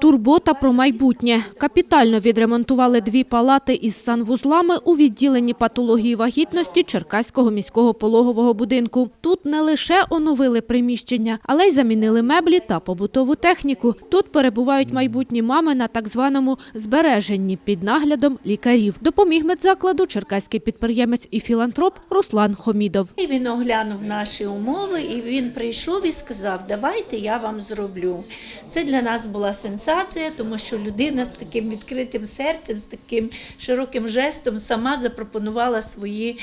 Турбота про майбутнє. Капітально відремонтували дві палати із санвузлами у відділенні патології вагітності Черкаського міського пологового будинку. Тут не лише оновили приміщення, але й замінили меблі та побутову техніку. Тут перебувають майбутні мами на так званому збереженні під наглядом лікарів. Допоміг медзакладу черкаський підприємець і філантроп Руслан Хомідов. Він оглянув наші умови, і він прийшов і сказав: Давайте я вам зроблю. Це для нас була сенсація, тому що людина з таким відкритим серцем, з таким широким жестом сама запропонувала свої,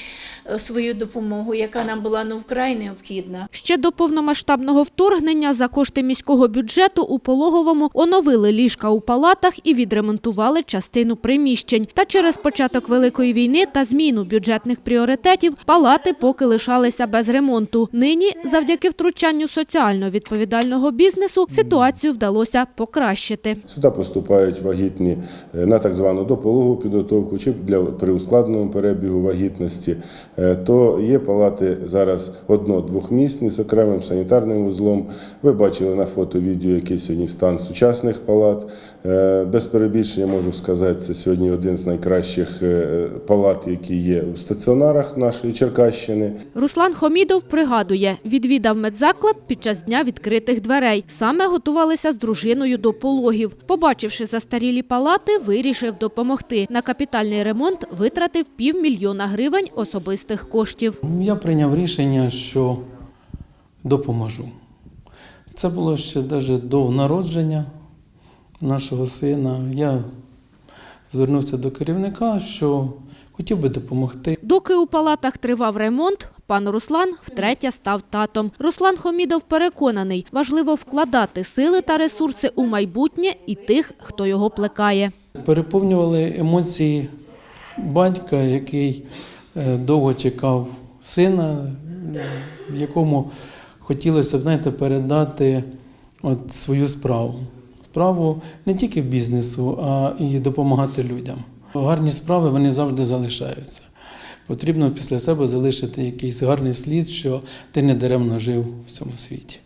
е, свою допомогу, яка нам була ну вкрай необхідна. Ще до повномасштабного вторгнення за кошти міського бюджету у Пологовому оновили ліжка у палатах і відремонтували частину приміщень. Та через початок Великої війни та зміну бюджетних пріоритетів палати поки лишалися без ремонту. Нині, завдяки втручанню соціально відповідального бізнесу, ситуацію вдалося покращити. Сюди поступають вагітні е, на так звану допологову підготовку чи для при ускладненому перебігу вагітності. Е, То є палати зараз одно-двохмісні з окремим санітарним вузлом. Ви бачили на фото, відео, який сьогодні стан сучасних палат. Е, Без перебільшення можу сказати, це сьогодні один з найкращих палат, які є у стаціонарах нашої Черкащини. Руслан Хомідов пригадує, відвідав медзаклад під час дня відкритих дверей. Саме готувалися з дружиною до пологів. Побачивши застарілі палати, вирішив допомогти. На капітальний ремонт витратив півмільйона гривень особистих коштів. Я прийняв рішення, що допоможу. Це було ще навіть до народження нашого сина. Я звернувся до керівника, що хотів би допомогти. Доки у палатах тривав ремонт, пан Руслан втретє став татом. Руслан Хомідов переконаний, важливо вкладати сили та ресурси у майбутнє і тих, хто його плекає. Переповнювали емоції батька, який е, довго чекав сина, в якому хотілося б знаєте, передати от свою справу. Справу не тільки бізнесу, а і допомагати людям. Гарні справи вони завжди залишаються. Потрібно після себе залишити якийсь гарний слід, що ти не даремно жив в цьому світі.